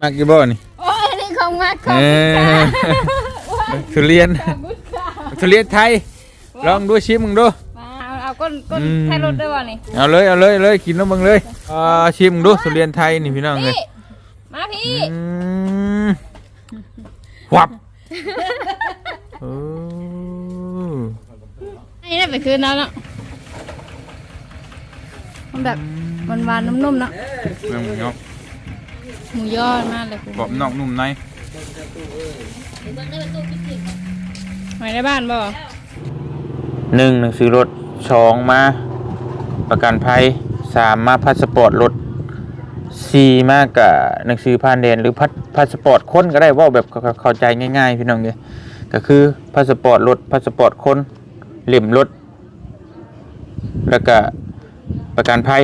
มักอยู่บ่นี่โอ้ยนี่ของมากขเอองอทุเรียนทุเรียนไทย ลองดูชิมมึงดู มาเอาเอาก้นก้นอืม ไทยรถด้วยวะนี่เอาเลยเอาเลยเอาเลยกินแล้วมึงเลยอ่าชิมมึงดูทุเรียนไทยนี่พี่น้องเลยพี่มาพี่อืมวับโอ้ไอ้นี่ไปคืนแล้วเนาะมันแบบหวานๆนุ่มๆเนาะน้องเนาะ หมูยอมากเลยคุณกรอบนอกนุ่มในไว้ในบ้านบ่หนึ่งหนังสือรถสองมา ประกันภัยสามมาพาสปอร์ตรถสี่มากกับหนังสือผ่านแดนหรือพัสพาสปอร์ตคนก็ได้เว่าแบบเข้าเข้าใจง่ายๆ พี่น้องเนี่ยก็คือพาสปอร์ตรถพาสปอร์ตคนเหลี่ยมรถแล้วก็ประกันภัย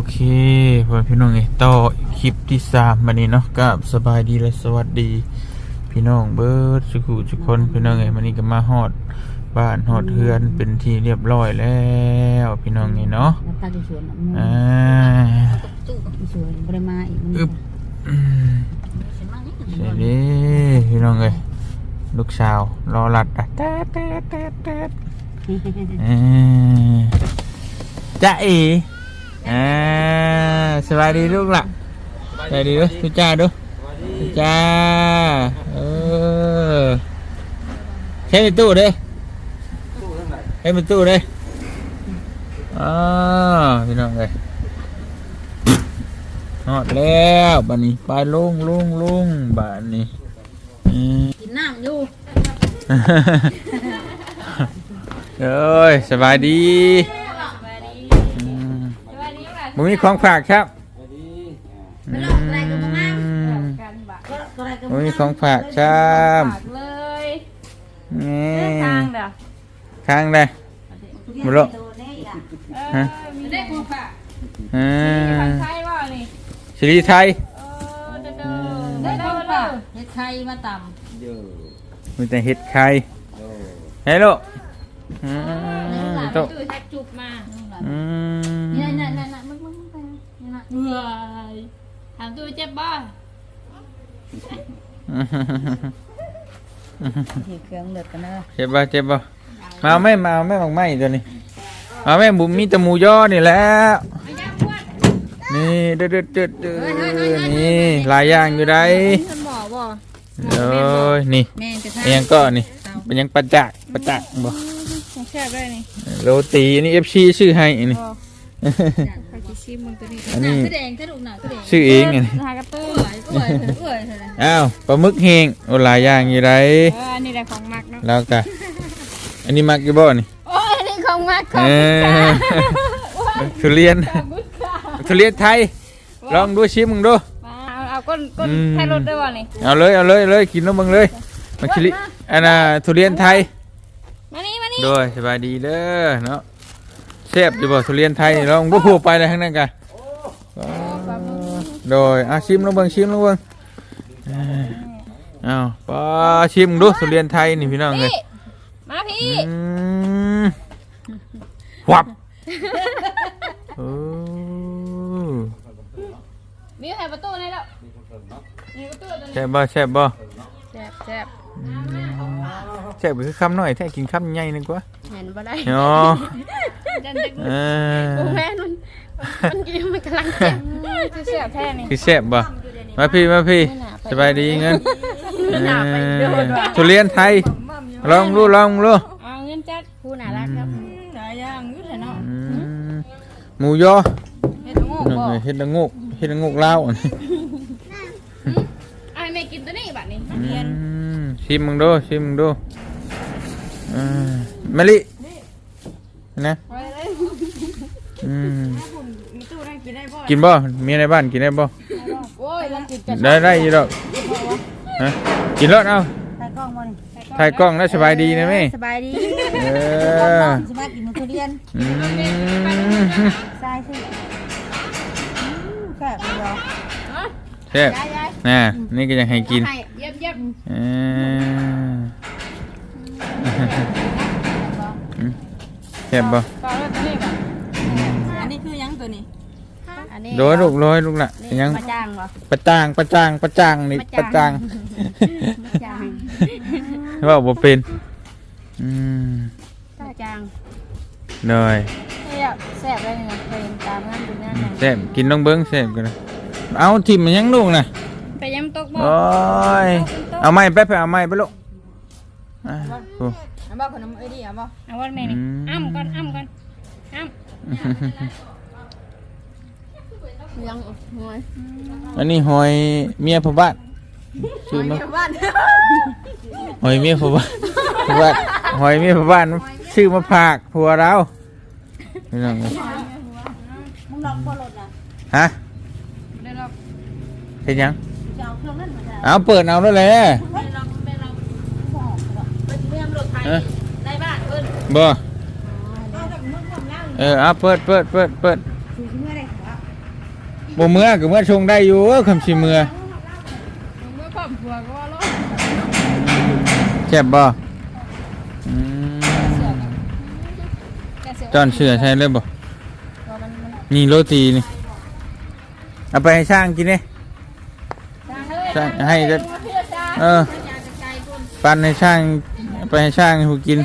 เออโอเคพ่อพี่น้องเอ้ยต่อคลิปที่สามวันนี้เนาะกับสบายดีและสวัสดี พี่น้องเบิร์ดสุขุทุกคนพี่น้องเอ้ยวันนี้ก็มาฮอดบ้านฮอดเฮือนเป็นที่เรียบร้อยแล้วพี่น้องเอ้ยเนาะแล้วตาจะสวนมันอ่าสวนบริมาอีกมันอึบอืมเสร็จดีพี่น้องเอ้ยลูกสาวรอรัดอะแต๊ดแต๊ดแต๊ดแต๊ดเอ้ยจ้าเอ๋ อ่าสบายดีลูกล่ะสบายดีด้วยทุจ้าดูทุจ้าเออใช้ในตู้เด้ใช้ในตู้เด้อ่าพี่น้องเอ้ยฮอดแล้วบัดนี้ไปลุงลุงลุงบัดนี้อืมกินน้ำอยู่เอ้ยสบายดีอืม มึงมีของฝากครับอืมกันบะก็อะไรก็มึงมีของฝากครับฝากเลยนี่เดินทางเด้อข้างเลยมาลุเออมีได้ของฝากอืมีผัมดไทยบ่นี่สิริไทยเออเด้อเด้อได้ของฝากเฮ็ดไข่มาต่มีแต่เห็ดไข่เฮ้ยลูกอืมโตะตู้แท็กจุบมา อืม นี่นะเฮ้ยถามตู้เจ็บบ่ที่เครื่องเลือดกันเนอะเจ็บป่ะเจ็บป่ะมาเอาแม่มาเอาแม่บอกไม่ตัวนี้เอาแม่บุมีแต่หมูย่อนี่แหล้วนี่เด็ดเด็ดเด็ดเด็ดนี่หลายอย่างอยู่ได้ท่านบอกบ่เอ้ยนี่แม่จะเอียงก็นี่เป็นยังประจักษ์ประจักษ์บ่ของแซ่บได้นี่โรตีนี่เอฟซีชื่อให้นี่บ่ไปกิ ชิมมึงตัวนี้อันนี้คือแดงคือลูกหนาคือแดงชื่อเองไงนี่หากระตื้อเอ้ยเอ้ยเอ้ยเอ้ยอ้าวปลาหมึกแห้งโอ้หลายอย่างอยู่ได้เอออันนี้แหละของมักเนาะแล้วก็อันนี้มักอยู่บ่นี่โอ้ยอันนี้ของมักขเอองอทุเรียนทุเรียนไทย ลองดูชิมมึงดูมาเอาเอาก้นก้นอืมไทยรถด้วยวะนี่เอาเลยเอาเลยเอาเลยกินแล้วมึงเลยมาชิลิอันน่ะทุเรียนไทยมานี่มานี่ด้วยสบายดีเด้อเนาะ แซ่บอยู่บ่ทุเรียนไทยนี่ลองบ่ฮู้ไปเลยข้างนั้นกันโดยอะชิมลองเบิ่งชิมลองเบิ่งเอ้ยเอาป้าชิมดูทุเรียนไทยนี่พี่น้องเลยพี่มาพี่อืมวับโอ้มีใครประตูในแล้วมีประตูตัวนี้แซ่บบ่แซ่บบ่แซ่บแซ่บแซ่บคือคำน้อยแท้กินคำใหญ่นึงกว่าเห็นบ่ได้เนาะ จันดึกเออโอ้แม่มันมันกินมันกำลังเจ็บคือแซ่บแท้นี่คือแซ่บบ่มาพี่มาพี่สบายดีเงินไม่หนาไปโดนว่ะทุเรียนไทย ลองดูลองดูเอาเงินจัดผู้น่ารักครับหลายอย่างอยู่แถวเนาะอืมหมูยอเฮ็ดงูบ่เฮ็ดละงกเฮ็ดละงกลาวอันนี้ไอ้แม่กินตัวนี้บัดนี้อืมชิมมึงดูชิมมึงดูอ่ามะลินะไว้เลย กินบ่กินบ่มีในบ้านกินได้บ่ได้ได้อยู่ดอกะกินรถเอาถ่ายกล้องบ่นี่ถ่ายกล้องแล้วสบายดีนะแม่สบายดีเออสบายกินทุเรียนแซ่บน่ะนี่ก็ยังให้กินเย็แซ่บบ่ นนี้โดยลูกโดยลูกละนี่ยังมาจ้างบ่ประจางประจางประจางนี่ประจางมาจ้างว่าบ่เป็นอืมมาจ้างเลยนี่อะแซ่บเลยนี่เคยตามงานดูงานแซ่บกินลองเบิ้งแซ่บกันนะเอาทิมมันยังลูกน่ะไปย้ำตกบ่โอ้ยเอาไม้ไปไปเอาไม้ไปลูกอะโอ้เอาบ่ขนมเอ้ยดิเอาบ่เอาวันแม่นี่อืมอ้ำก่อนอ้ำก่อนอ้ำ ยังหวยอันนี้หอยเมียพ่อบ้านชื่อมันบ้านหอยเมียพ่อบ้านพ่อบ้านหอยเมียพ่อบ้านชื่อมาผากผัวเราไม่ต้องเลยมึงลองบ่รถน่ะฮะได้รอบเห็นยังจะเอาเครื่องนั้นมาจ้ะเอาเปิดเอาแล้วแหละไม่ลองไม่ลองบ่ไปเรียมรถไทยเออได้บ้านเพิ่นบ่เอาจากมึงทำแล้วเออเอาเปิดเปิดเปิดเปิดสิเมื่อได้ครับ บ่เมื่อก็เมื่อชงได้อยู่คำสิเมื่อเมื่อครอบครัวก็ว่ารถแจ็บบ่อืมแกเสียจอนเสือใช่เลยบ่มันมันนี่โรตีนี่เอาไปให้ช่างกินเนี่ยช่างให้ก็เออ ปันให้ช่างเอาไปให้ช่างหูกิน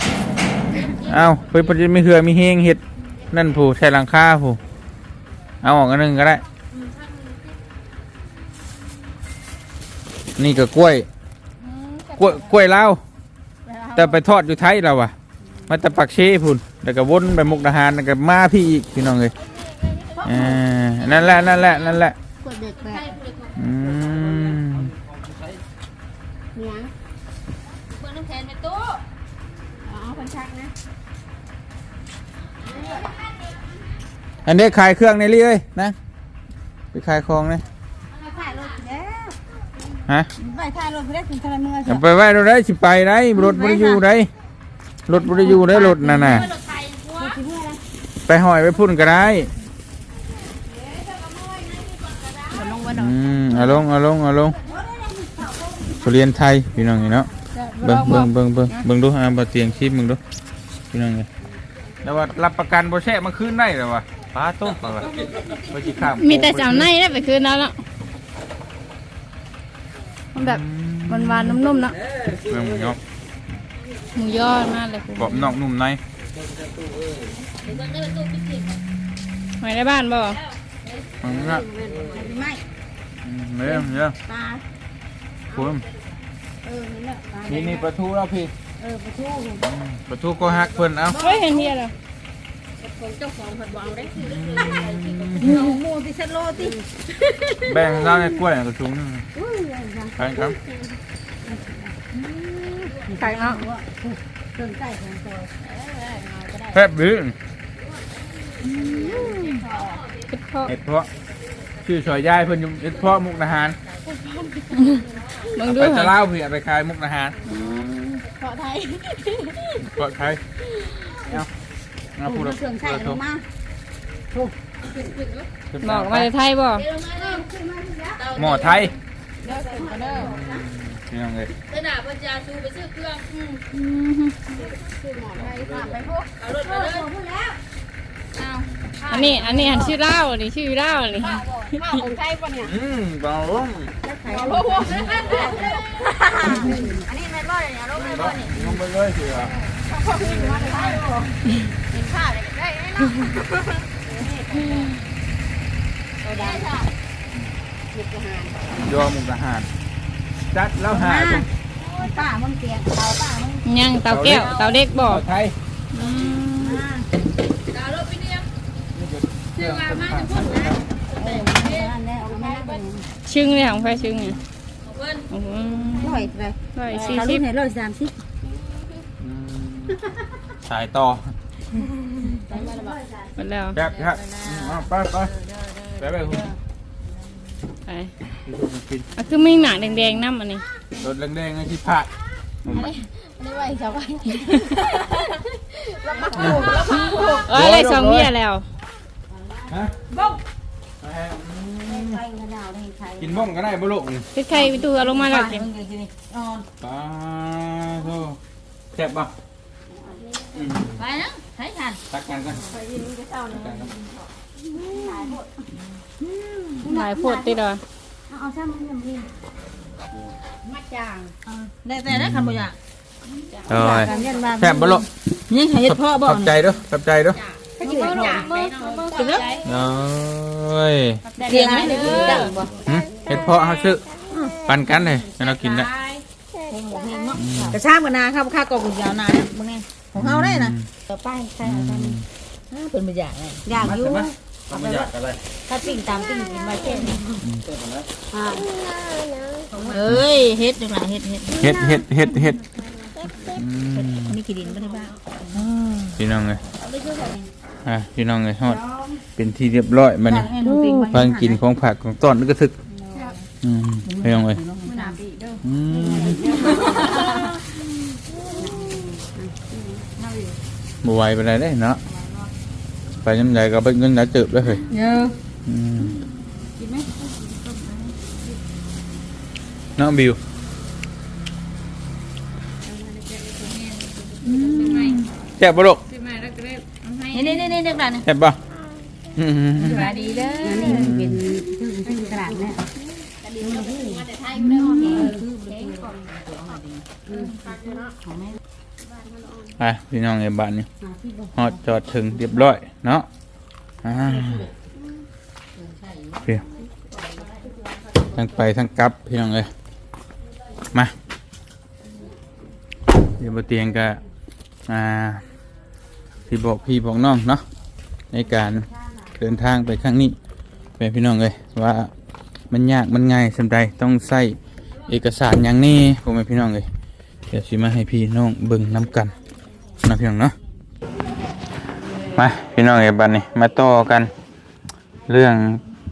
เอาไปประเด็นไม่เหือมีเฮงเห็ด นั่นผู้ใช้หลังคาผู้เอาออกอันหนึงก็ได้ นี่ก็กล้วย กล้วยกล้วยลาวแต่ไปทอดอยู่ไทยเราอะมาแต่ปักเชพุ่นแล้วก็วนไปมุกดาหารแล้วก็มาพี่อีกพี่น้องเลยอ่านั่นแหละนั่นแหละนั่นแหละกดเด็กแบบอืมเนี้ยเปิดน้ำแข็งในตู้อ๋อคนชักนะอันนี้ขายเครื่องในเรื่อยนะไปขายของนะไปถ่ายรถแล้ว ฮะไปถ่ายรถไปได้ถึงทะเลเมืองอย่าไปไว้เราได้สิไปได้รถบริยูได้รถบริยูได้รถนั่นน่ะรถสิเมื่อไรไปหอยไปพุ่นก็ได้ลงมาดอกอืมเอาลงเอาลงเอาลงทุเรียนไทยพี่น้องนี่เนาะเบิ่งเบิ่งเบิ่งเบิ่งเบิ่งดูอ่าบ่เตียงชิมเบิ่งดูพี่น้องนี่แล้วว่ารับประกันบ่แช่มาคืนได้แล้ววะป้าต้มปะวะบ่สิข้ามมีแต่เจ้าในได้ไปคืนแล้วเนาะ มันแบบหวานๆนุ่มๆเนาะเบิ่งเนาะหมูยอมากเลยคุณกรอบนอกนุ่มในหอยในบ้านบ่อืมนะไม่อืมเริ่มเริ่มปลาคุณเออนี่แหละปลานี่นี่ปลาทูแล้วพี่เออปลาทูปลาทูก็ฮักเพิ่นเอ้าเฮ้ยเห็นเฮีย แล้วหนูหมูติเซโลติแบ่งเราในกล้วยกระชุงนึงไปครับไก่เนาะเครื่องไก่ของตัวแซ่บดื้อคิดเพาะเห็ดเพาะชื่อชอยยายเพิ่นอยู่เห็ดเพาะมุกดาหารมึงเอาดูไปเหรจะอเล่าเพื่อไปขายมุกดาหารเพาะไทยเกาะไทย เอาเอาพูดเครื่องไก่พูลงมาบอกมาจากไทยบ่หมอไทยนี่น้องเลยเนาะอันนี้อันนี้หันชื่อเล่าอันนี้ชื่อเล่าอันนี้อืมเบาลงอันนี้ไม่ร้อยเนี่ยลงไม่ร้อยนี่ลงไปเลยเสือกิน ข้าวเลยได้ไหมยอมุกดาหารจัดแล้วหาตรงป้ามึงเตียงเตาป้ามึงยังเตาแก้วเตาเด็กบ่เกาะไทยอืมชื่อมามาจะพูดเออนั่นแหละเอามาได้ชึ่งเลยของไฟชึ่งเนี่ยโอ้โหร้อยเลยร้อยสี่เขาสิลูบกไหนร้อยสามสิบสายต่อ หมดแล้วแบบครับเอาไปไปไปไปคุณไปกินอะคือไม่หนักแดงๆน้ำอันนี้รถแดงๆไอ้ที่พลาดเอ้ยเลยสองเบี้ยแล้วฮะไข่กระดาวนี่ไข่กินบ้องก็ได้บ่ลูกนี่คือใครไปตัวลงมาแล้วกินมึงกินนี่อ๋อปลาโธ่แซ่บป่ะอืมไปนะ ใช้ทันตักกันก่อนไปยินกระเจ้าเนี่ยหลายพวดติดอะเอาซ้ำมันยังพี่มาจางได้แต่ได้คันบ่อยากโอ้ยการยันมาแซ่บบ่ลูกยังให้เฮ็ดพ่อบ่ขอบใจเด้อขอบใจเด้อก็จืดจางไปเนาะถึงแล้วโอ้ยเสียงไหมเด้อจังบ่หึเฮ็ดเพาะเฮาซื้อปันกันเลยให้เรากินได้กระชากกันนาครับค่ากอกยาวนาบ่ไง ของเฮาได้นะต่อไปใช่เอาซ้เป็นบ่อยากไงำอยากอยู่ทำไม่อยากอะไรถ้าปิ้งตามปิ้งกินมาเช่นอ่าเอ้ยเฮ็ดจังหลายเฮ็ดเฮ็ดเฮ็ดเฮ็ดเฮ็ดเฮ็ดอืมมีกี่ดินบ่ได้บ้างพี่น้องเลยอะพี่น้องเลยฮอดเป็นที่เรียบร้อยมานี่ฟังกินของผักของต้อนนึกกระทึกอืมพี่น้องเลยอืม บไหวไปไหนได้เนาะไปยังไงก็ไปเงินหลายเติบแล้วเฮ้ยเยอะอืมน้องบิวแซ่บปะลูกนี่นี่นี่เด็กหลานนี่แซ่บปะอืมสวัสดีเด้ออันนี้มันเป็นซึ่งตลาดเนี่ย ไปพี่น้องในบ้านนี่ฮอดจอดถึงเรียบร้อยเนาะอ่าเพียทั้งไปทั้งกลับพี่น้องเลยมาเดี๋ยวบเตียงก็อ่าพี่บอกพี่บอกน้องเนาะในการเดินทางไปครั้งนี้ไปพี่น้องเลยว่ามันยากมันง่ายสำใดต้องใส่เอกสารอย่างนี้ผมเป็นพี่น้องเลยเดี๋ยวสิมาให้พี่น้องเบิ่งน้ำกัน นะพี่น้องเนาะมาพี่น้องเอ้บัดนี้มาต่อกันเรื่อง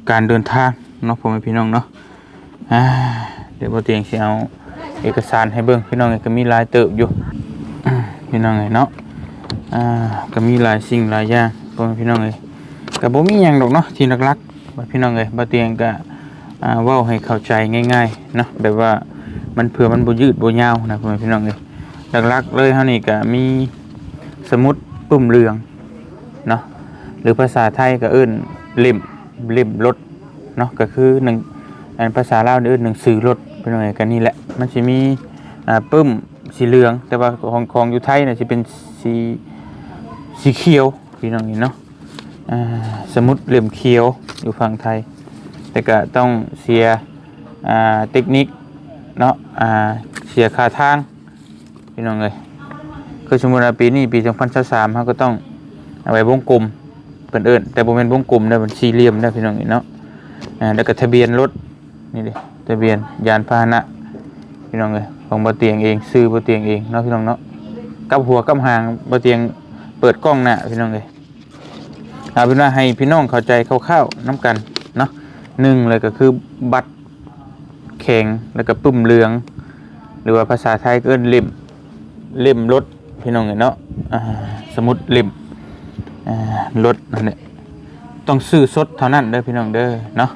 การเดินทางเนาะผมเป็นพี่น้องเนาะเดี๋ยวบ่เตียงสิเอาเอกสารให้เบิ่งพี่น้องเอ้ก็มีลายเติบอยู่พี่น้องเอ้เนาะอ่าก็มีหลายสิ่งหลายอย่างผมเป็นพี่น้องเอ้ยก็บ่มีหยังดอกเนาะที่หลักๆว่าพี่น้องเอ้ยบเตียงก็อ่าเว้าให้เข้าใจง่ายๆเนาะแบบว่ามันเผื่อมันบ่ยืดบ่ยาวนะพ่อแม่พี่น้องเอ้ยหลักๆเลยเฮานี่ก็มี สมุดปุ่มเหลืองเนาะหรือภาษาไทยก็เอิ้นเล่มเล่มรถเนาะก็คือหนึ่งอันภาษาลาวนี่เอิ้นหนังสื่อรถพี่น้องก็นี่แหละมันสิมีอ่าปึ้มสีเหลือง แต่ว่าของของอยู่ไทยน่ะสิเป็นสีสีเขียวพี่น้องนี่เนาะสมุดเหลี่ยมเขียวอยู่ฝั่งไทย แต่ก็ต้องเสียอ่าเทคนิคเนาะเสียค่าทางพี่น้องเลย คือสมมุติว่าปีนี้ปี2023เขาก็ต้องเอาไว้วงกลมเพิ่นเอิ้นแต่บ่แม่นวงกลมได้อมันสี่เหลี่ยมได้อพี่น้องนี่เนาะอ่าแล้วก็ทะเบียนรถนี่ดิทะเบียนยานพาหนะพี่น้องเลยของบ่เตียงเองซื้อบ่เตียงเองเนาะพี่น้องเนาะกับหัวกับหางบ่เตียงเปิดกล้องหน้าพี่น้องเลยเอาเป็นว่าให้พี่น้องเข้าใจคร่าวๆน้ำกันเนาะหนึ่งเลยก็คือบัตรแข็งแล้วก็ปุ่มเหลือง หรือว่าภาษาไทยก็เอิ้นเล่มเล่มรถ พี่น้องเนาะอ่าสมุดเล่มรถนั่นแหละต้องซื้อสดเท่านั้นเด้อพี่น้องเด้อเนาะ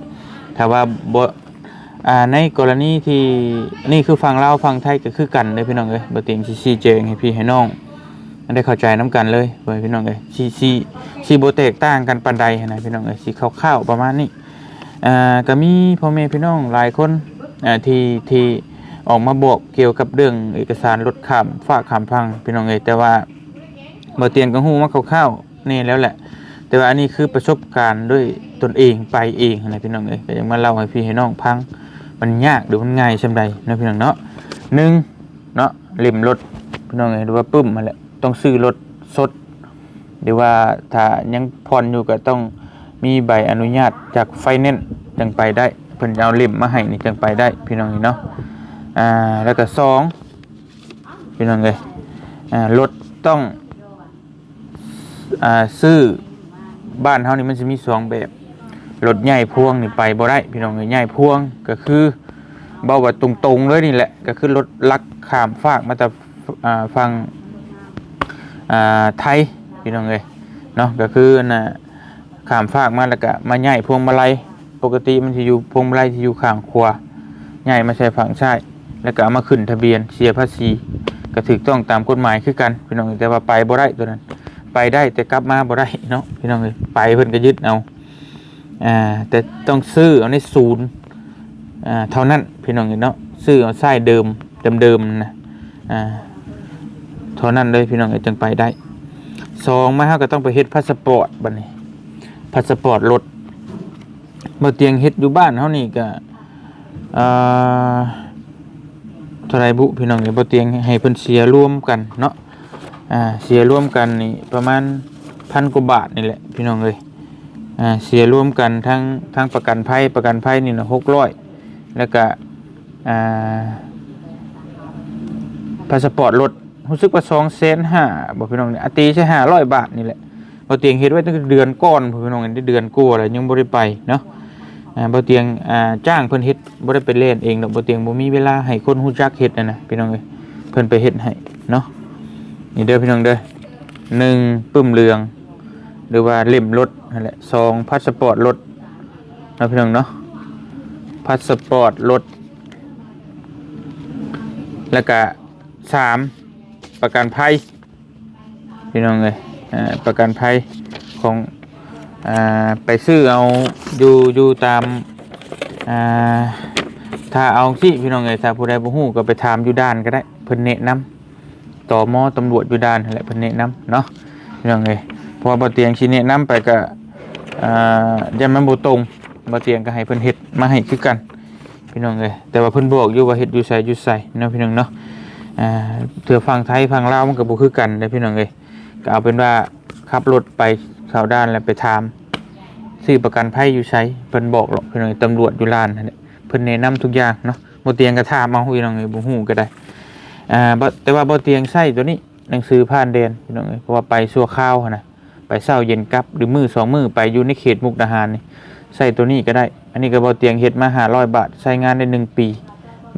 ถ้าว่าบ่ในกรณีที่นี่คือฟังเล่าฟังไทยก็คือกันเด้อพี่น้องเอ้ยบ่เตียงสิชี้แจงให้พี่ให้น้องได้เข้าใจน้ำกันเลยเว้ยพี่น้องเอ้ยชีชีชีโบแตกต่างกันปันใดนะพี่น้องเอ้ยชีคร่าวๆประมาณนี้อ่าก็มีพ่อแม่พี่น้องหลายคนอ่าที่ที่ ออกมาบอกเกี่ยวกับเรื่องเอกสารลดขามฝากขามพังพี่น้องเอ้ยแต่ว่าเมื่อเตียนก็ฮู้มาคร่าวๆนี่แล้วแหละ แต่ว่าอันนี้คือประสบการณ์ด้วยตนเองไปเองนะพี่น้องเอ้ยก็ยังมาเล่าให้พี่ให้น้องพังมันยากหรือมันง่ายชำใดนะพี่น้องเนาะหนึ่งเนาะเล่มรถพี่น้องเอ้ยหรือว่าปึ้มมาแหละต้องซื้อรถสดหรือว่าถ้ายังผ่อนอยู่ก็ต้องมีใบอนุญาตจากไฟแนนซ์จังไปได้เพิ่นจะเอาเล่มมาให้นี่จังไปได้พี่น้องนี่เนาะ อ่าแล้วก็สองพี่น้องเลยอ่ารถต้องอ่าซื้อบ้านเฮานี่มันจะมีสองแบบรถใหญ่พวงนี่ไปบ่ได้พี่น้องเอ้ยใหญ่พวงก็คือเบาว่าตรงๆเลยนี่แหละก็คือรถลักข้ามฟากมาแต่อ่าฟังอ่าไทยพี่น้องเลยเนาะก็คือน่ะขามฟากมาแล้วก็มาใหญ่พวงมาลัยปกติมันจะอยู่พวงมาลัยที่อยู่ข้างขวาใหญ่มาใช้ฝั่งซ้าย แล้วก็เอามาขึ้นทะเบียนเสียภาษีก็ถูกต้องตามกฎหมายคือกันพี่น้องแต่ว่าไปบ่ได้ตัวนั้น ไปได้แต่กลับมาบ่ได้เนาะพี่น้องเอ้ยไปเพิ่นก็ยึดเอาอ่าแต่ต้องซื้อเอาในศูนย์อ่าเท่านั้นพี่น้องเอ้ยเนาะซื้อเอาไส้เดิมเดิมๆนะอ่าเท่านั้นเลยพี่น้องจึงไปได้สองมาเฮาก็ต้องไปเฮ็ดพาสปอร์ตบัดนี้พาสปอร์ตรถบ่เตียงเฮ็ดอยู่บ้านเฮานี่ก็อ่า เท่าไรบุพี่น้องเอ้ยบ่เตียงให้เพิ่นเสียร่วมกันเนาะอ่าเสียร่วมกันนี่ประมาณพันกว่าบาทนี่แหละพี่น้องเลยอ่าเสียร่วมกันทั้งทั้งประกันภัยประกันภัยนี่นะหกร้อยแล้วก็อ่าพาสปอร์ตรถรู้สึกว่าสองแสนห้าบอกพี่น้องเนี่ยอตีใช่ห้าร้อยบาทนี่แหละบอเตียงเฮ็ดไว้ตั้งเดือนก่อนพี่น้องได้เดือนกลัวอะไรยังบ่ได้ไปเนาะ อ่าบอเตียงอ่าจ้างเพิ่นเฮ็ดบ่ได้ไปเล่นเองดอกบอเตียงบ่มีเวลาให้คนฮู้จักเฮ็ดนะนะพี่น้องเอ้ยเพิ่นไปเฮ็ดให้เนาะนี่เด้อพี่น้องเด้อหนึ่งปึ้มเรือง หรือว่าเล่มรถนั่นแหละสองพาสปอร์ตรถนะพี่น้องเนาะพาสปอร์ตรถแล้วก็สามประกันภัยพี่น้องเลยอ่าประกันภัยของ อ่าไปซื้อเอาอยู่อยู่ตามอ่าถ้าเอาสิพี่น้องเลยถ้าผู้ใดบ่ฮู้ก็ไปถามอยู่ด้านก็ได้เพิ่นแนะนำต่อมอตำรวจอยู่ด้านนั่นแหละเพิ่นแนะนำเนาะเรื่องเลยพอบ่เตียงชี้แนะนำไปก็อ่ายันมันบ่ตรงบ่เตียงก็ให้เพิ่นเฮ็ดมาให้คือกันพี่น้องเอ้ยแต่ว่าเพิ่นบอกอยู่ว่าเฮ็ดอยู่ไสอยู่ไสเนาะพี่น้องเนาะอ่าเถือฟังไทยฟังลาวมันก็บ่คือกันเด้พี่น้องเอ้ยก็เอาเป็นว่าขับรถไป เข้าด้านแล้วไปถามซื้อประกันภัยอยู่ไสเพิ่นบอกหรอกเพี่น้องเอ้ยตำรวจอยู่ร้านนั่นเพิ่นแนะนำทุกอย่างเนาะบ่เตียงก็ถามเอาพี่น้องเอ้ยบ่ฮู้ก็ได้อ่าบ่แต่ว่าบ่เตียงไส้ตัวนี้หนังสือผ่านเดนพี่น้องเอ้ยเพราะว่าไปชั่วข้าวนะไปเช้าเย็นกลับหรือมือสองมือไปอยู่ในเขตมุกดาหารนี่ใส่ตัวนี้ก็ได้ อันนี้ก็บ่เตียงเฮ็ดมา500บาทใช้งานได้หนึ่งปี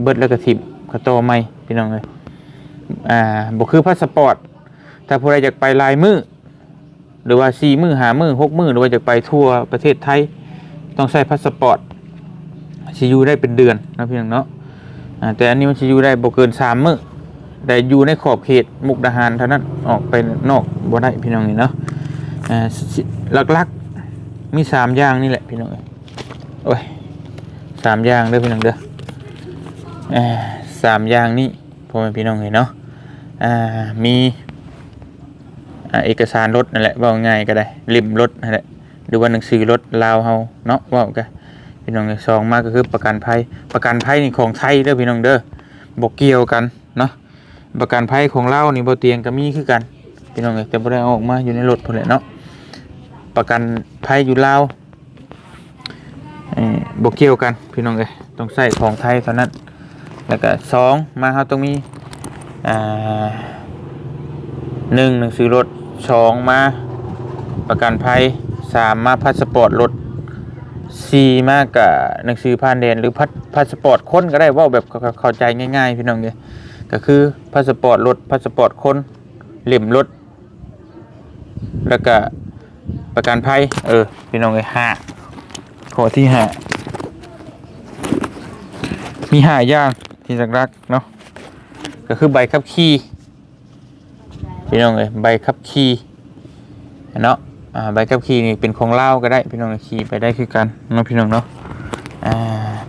เบิดแล้วก็ทิ่มก็โตใหม่พี่น้องเอ้ยอ่าบ่คือพาสปอร์ตถ้าผู้ใดอยากไปลายมือ หรือว่า4มื้อ5มื้อ6มื้อหรือว่าอยากไปทั่วประเทศไทย ต้องใช้พาสปอร์ตสิอยู่ได้เป็นเดือนนะพี่น้องเนาะแต่อันนี้มันสิอยู่ได้บ่เกินสามมือแต่อยู่ในขอบเขตมุกดาหารเท่านั้นออกไปนอกบ่ได้พี่น้องนี่เนาะหลักๆมีสามอย่างนี่แหละพี่น้องโอ้ยสามอย่างเด้อพี่น้องเด้อสามอย่างนี่พ่อแม่พี่น้องเห็นเนาะมี เอกสารรถนั่นแหละว่าง่ายก็ได้ริมรถนั่นแหละหรือว่าหนังสือรถลาวเฮาเนาะว่ากันพี่น้องเอ้ยสองมากก็คือประกันภัยประกันภัยนี่ของไทยเด้อพี่น้องเด้อบ่เกี่ยวกันเนาะประกันภัยของเรานี่บ่เตียงก็มีคือกันพี่น้องเอ้ยแต่บ่ได้เอาออกมาอยู่ในรถพุ่นแหละเนาะประกันภัยอยู่ลาวเอ่อบ่เกี่ยวกันพี่น้องเอ้ยต้องใช้ของไทยเท่านั้นแล้วก็สองมาเฮาต้องมีอ่า หนึ่งหนังสือรถสองมาประกันภัยสามมาพาสปอร์ตรถสี่มากกับหนังสือผ่านแดนหรือพาสพาสปอร์ตคนก็ได้ว่าแบบเข้าใจง่ายๆพี่น้องเอ้ยก็คือพาสปอร์ตรถพาสปอร์ตคนเหลี่ยมรถแล้วก็ประกันภัยเออพี่น้องเลยห้าข้อที่ห้ามีห้าอย่างที่รักเนาะก็คือใบขับขี่ พี่น้องเลยใบขับขี่เนาะใบขับขี่นี่เป็นของเล่าก็ได้พี่น้องขี่ไปได้คือกันเนาะพี่น้องเนาะ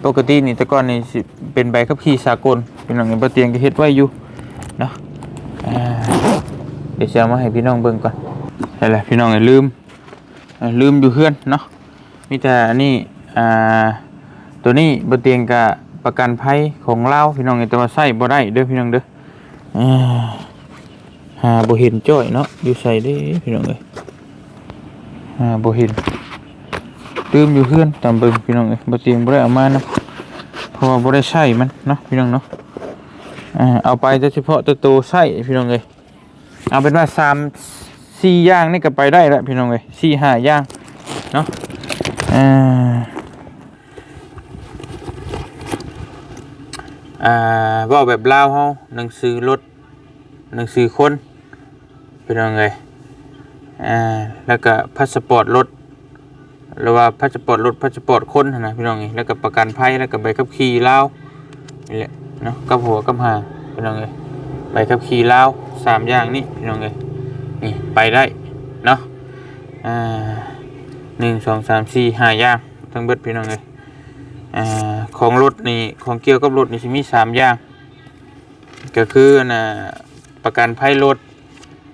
ปกตินี่แต่ก่อนนี่เป็นใบขับขี่สากลพี่น้องเอ้ยบ่เตียงก็เฮ็ดไว้อยู่เนาะเดี๋ยวจะมาให้พี่น้องเบิ่งก่อนนั่นแหละพี่น้องเอ้ยลืมลืมอยู่เฮือนเนาะมีแต่อันนี้อ่ตัวนี้บ่เตียงก็ประกันภัยของเล่าพี่น้องเอ้ยแต่ว่าใช้บ่ได้เด้อพี่น้องเด้อ หาบ่เห็นจ้อยเนาะอยู่ใส่เด้พี่น้องเอ้ยหาบ่เห็นลืมอยู่เฮือนตามเบิ่งพี่น้องเอ้ยบ่เตียงบ่ได้เอามานะเพราะว่าบ่ได้ใช้มันเนาะพี่น้องเนาะอ่าเอาไปแต่เฉพาะตัวโตใช้พี่น้องเลยเอาเป็นว่าสามสี่ย่างนี่ก็ไปได้แล้วพี่น้องเลยสี่ห้าย่างเนาะอ่าอ่าว่าแบบลาวเฮาหนังสือรถหนังสือคน พี่น้องเลยอ่าแล้วก็พาสปอร์ตรถหรือว่าพาสปอร์ตรถพาสปอร์ตคนหั้นนะพี่น้องนี่แล้วก็ประกันภัยแล้วก็ใบขับขี่เล่าวนี่แหละเนาะกับหัวกับหางพี่น้องเลยใบขับขี่เล่าสามอย่างนี้พี่น้องเลยนี่ไปได้เนาะอ่าหนึ่งสองสามสี่ห้าอย่างทั้งเบิดพี่น้องเลยอ่าของรถนี่ของเกี่ยวกับรถนี่มีสามอย่างก็คือนะประกันภัยรถ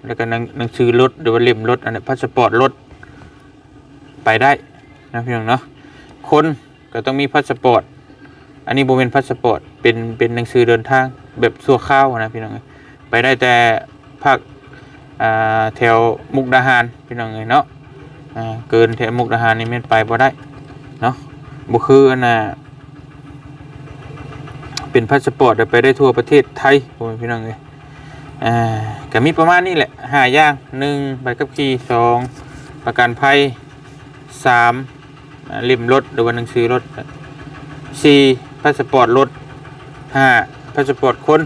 แล้วก็หนังนังสือรถหรือว่าเล่มรถอันนี้พาสปอร์ตรถไปได้นะพี่น้องเนาะคนก็ต้องมีพาสปอร์ตอันนี้โบเป็นพาสปอร์ตเป็นเป็นหนังสือเดินทางแบบสั่วข้าวนะพี่น้องไปได้แต่ภาคแถวมุกดาหารพี่น้องเนาะเกินแถวมุกดาหารนี่ไม่ไปบ่ได้เนาะบ่คืออันน่ะเป็นพาสปอร์ตไปได้ทั่วประเทศไทยผมพี่น้องเอ้ย อ่าก็มีประมาณนี้แหละห้าอย่างหนึ่งใบขับขี่สองประกันภัยสามเล่มรถหรือว่าหนังสือรถสี่พาสปอร์ตรถห้าพาสปอร์ตคน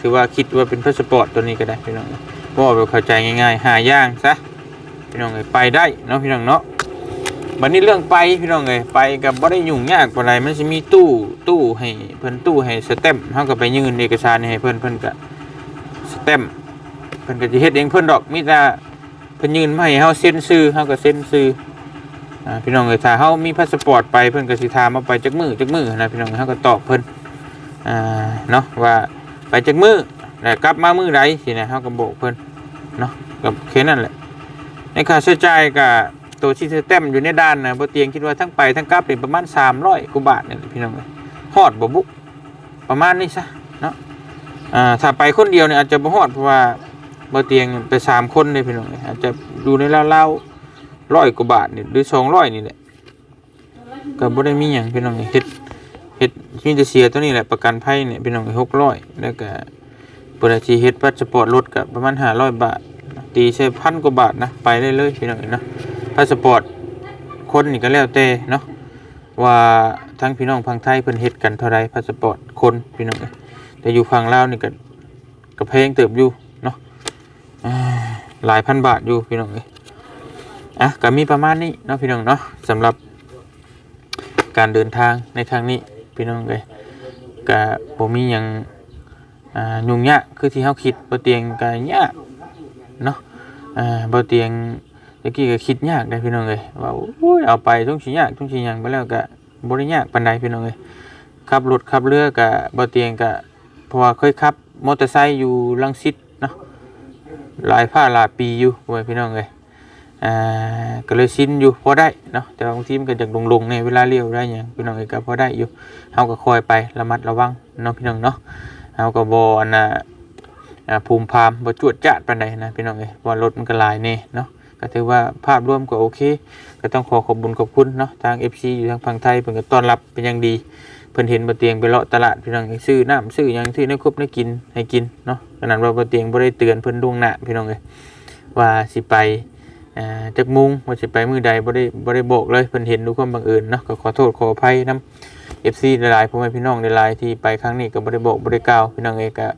ถือว่าคิดว่าเป็นพาสปอร์ตตัวนี้ก็ได้พี่น้องว่าแบบเข้าใจง่ายๆห้าอย่างซะพี่น้องเอ้ยไปได้เนาะพี่น้องเนาะบัดนี้เรื่องไปพี่น้องเอ้ยไปกับบ่ได้ยุ่งยากปานใดมันสิมีตู้ตู้ให้เพิ่นตู้ให้สแตมป์เฮาก็ไปยื่นเอกสารให้เพิ่นเพิ่นก็ส เต็มเพิ่นก็สิเฮ็ดเองเพิ่นดอกมีแต่เพิ่นยืนมาให้เฮาเซ็นชื่อเฮาก็เซ็นชื่ออ่าพี่น้องเอ้ยถ้าเฮามีพาสปอร์ตไปเพิ่นก็สิถามมาไปจักมือจักมือนะพี่น้องเฮาก็ตอบเพิ่นอ่าเนาะว่าไปจักมือแล้วกลับมามือใดสินะเฮาก็บอกเพิ่นเนาะก็แค่นั้นแหละในค่าใช้จ่ายก็ตัวที่เต็มอยู่ในด้านนะบ่เตียงคิดว่าทั้งไปทั้งกลับนี่ประมาณ300กว่าบาทเนี่ยพี่น้องเอ้ยฮอดบ่บุประมาณนี้ซะ อ่าถ้าไปคนเดียวเนี่ยอาจจะบ่ฮอดเพราะว่าบ่เตียงไปสามคนเลยพี่น้องอาจจะดูในราๆร้อยกว่าบาทนี่หรือสองร้อยนี่แหละก็บ่ได้มีหยังพี่น้องเฮ็ดเฮ็ดมีแต่เสียตัวนี้แหละประกันภัยเนี่ยพี่น้องหกร้อยแล้วก็เปิดอาชีเฮ็ดพาสปอร์ตรถก็ประมาณห้าร้อยบาท ตีใช้พันกว่าบาทนะไปได้เลยพี่น้องเนาะพาสปอร์ตคนนี่ก็แล้วแต่เนาะว่าทั้งพี่น้องพังไทยเพิ่นเฮ็ดกันเท่าไรพาสปอร์ตคนพี่น้องเอ้ แต่อยู่ฝั่งลาวนี่ก็ก็แพงเติบอยู่เนาะหลายพันบาทอยู่พี่น้องเอ้ยอะก็มีประมาณนี้เนาะพี่น้องเนาะสำหรับการเดินทางในครั้งนี้พี่น้องเอ้ยก็บ่มีหยังอ่ายุ่งยากคือที่เฮาคิดบ่เตียงก็ยากเนาะอ่าบ่เตียงตะกี้ก็คิดยากได้พี่น้องเอ้ยว่าโอ้ยเอาไปต้องสิยากต้องสิหยังไปแล้วก็บ่ได้ยากปานใดพี่น้องเอ้ยขับรถขับเรือกับบ่เตียงกับ ราะว่าเคยขับมอเตอร์ไซค์อยู่ลังสิตเนาะหลายผ้าหลายปีอยู่เว้ยพี่น้องเลยอ่าก็เลยชินอยู่พอได้เนาะแต่บางทีมันก็จากลงๆในเวลาเลี้ยวได้ยังพี่น้องเอ้ยก็พอได้อยู่เฮาก็คอยไประมัดระวังเนาะพี่น้องเนาะเฮาก็บ่อันน่ะอ่าภูมิพามบ่จวดจ้าดปานใดนะพี่น้องเอ้ยว่ารถมันก็หลายแน่เนาะก็ถือว่าภาพรวมก็โอเค ก็ต้องขอขอบคุญขอบคุณเนาะทาง FC อยู่ทางฝั่งไทยเพิ่นก็ต้อนรับเป็นอย่างดี พิ่นเห็นบ่เตียงไปเลาะตลาดพี่น้องให้ซื้อน้ำซื้อยังที่ในครบในกินให้กินเนาะขนาดว่าบ่เตียงบ่ได้เตือนเพิ่นล่วงหน้าพี่น้องเอ้ยว่าสิไปอ่าจักมุงว่าสิไปมือใดบ่ได้บ่ได้บอกเลยเพิ่นเห็นด้วยความบังเอิญเนาะก็ขอโทษขออภัยนํ FC หลายๆพ่อแม่พี่น้องหลายๆที่ไปครั้งนี้ก็บ่ได้บอกบ่ได้กล่าวพี่น้องเอ้ยก็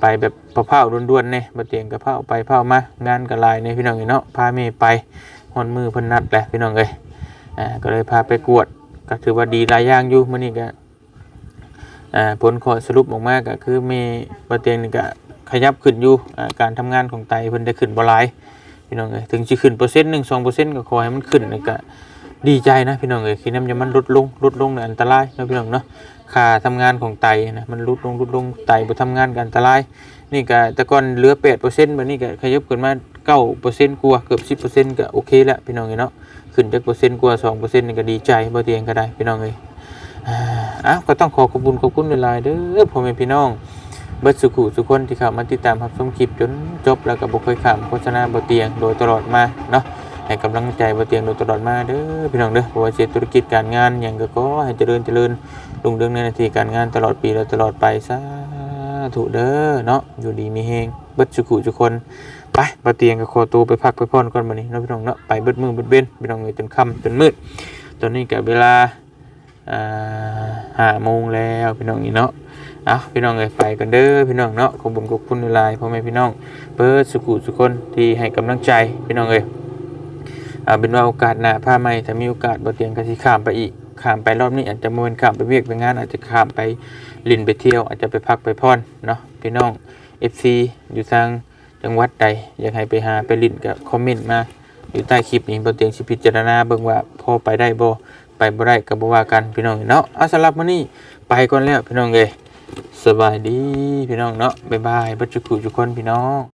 ไปแบบเผาๆด่วนๆเน่บ่เตียงก็เผาไปเผามางานก็หลายในพี่น้องเอ้เนาะพาแม่ไปฮอดมือเพิ่นนัดแหละพี่น้องเอ้ยอ่าก็เลยพาไปกวดก็ถือว่าดีหลายอย่างอยู่มื้อนี้ก็ อ่าผลขอสรุปออกมาก็คือมีประเตียงนี่ก็ขยับขึ้นอยู่อ่าการทำงานของไตเพิ่นได้ขึ้นบ่หลายพี่น้องเอ้ยถึงสิขึ้นเปอร์เซ็นต์หนึ่งสองเปอร์เซ็นต์ก็ขอให้มันขึ้นนี่ก็ดีใจนะพี่น้องเอ้ยคือน้ำยามันลดลงลดลงเนี่ยอันตรายนะพี่น้องเนาะค่าทำงานของไตนะมันลดลงลดลงไตบ่ทำงานก็อันตราย นี่ก็แต่ก่อนเหลือ8%บัดนี้ก็ขยับขึ้นมา9%กว่าเกือบ10%ก็โอเคล้วพี่น้องเอ้ยเนาะขึ้นจากเปอร์เซ็นต์กว่า2%นี่ก็ดีใจบ่เตียงก็ได้พี่น้องเอ้ย อ้าวก็ต้องขอขอบคุณขอบคุณหลายๆเด้อพ่อแม่พี่น้องเบิดสุขุสุคนที่เข้ามาติดตามรับชมคลิปจนจบแล้วก็บ่เคยข้ามโฆษณาบ่เตียงโดยตลอดมาเนาะให้กำลังใจบ่เตียงโดยตลอดมาเด้อพี่น้องเด้อบ่ว่าจะธุรกิจการงานหยังก็ขอให้เจริญเจริญรุ่งเรืองในหน้าที่การงานตลอดปีและตลอดไปสาธุเด้อเนาะอยู่ดีมีแฮงเบิดสุขุสุคนไปบ่เตียงก็ขอตัวไปพักไปพรก่อนบัดนี้เนาะพี่น้องเนาะไปเบิดมือเบิดเว้นพี่น้องเอ้ยจนค่ำจนมืดตอนนี้ก็เวลา ห้าโมงแล้วพี่น้องนี่เนาะเอาพี่น้องเอ้ยไปกันเด้อพี่น้องเนาะขอบคุญขอบคุณหลายพ่อแม่พี่น้องเปิดสุขุสุคนที่ให้กำลังใจพี่น้องเอ้ยเอาเป็นว่าโอกาสหน้าพาใหมถ้ามีโอกาสบ่เตียงก็สิข้ามไปอีกข้ามไปรอบนี้อาจจะม่นข้ามไปเวียกไปงานอาจจะข้ามไปลินไปเที่ยว อาจจะไปพักไปพรเนาะพี่น้อง FC อยู่ทางจังหวัดใดอยากให้ไปหาไปลินก็คอมเมนต์มาอยู่ใต้คลิปนี้บ่เตียงสิพิจารณาเบิ่งว่าพอไปได้บ่ ไปบ่ได้ก็บ่ว่ากันพี่น้องเนาะเอาสำหรับมื้อนี้ไปก่อนแล้วพี่น้องเอ้ยสบายดีพี่น้องเนาะบ๊ายบายเบ่จุกุทุกคนพี่น้อง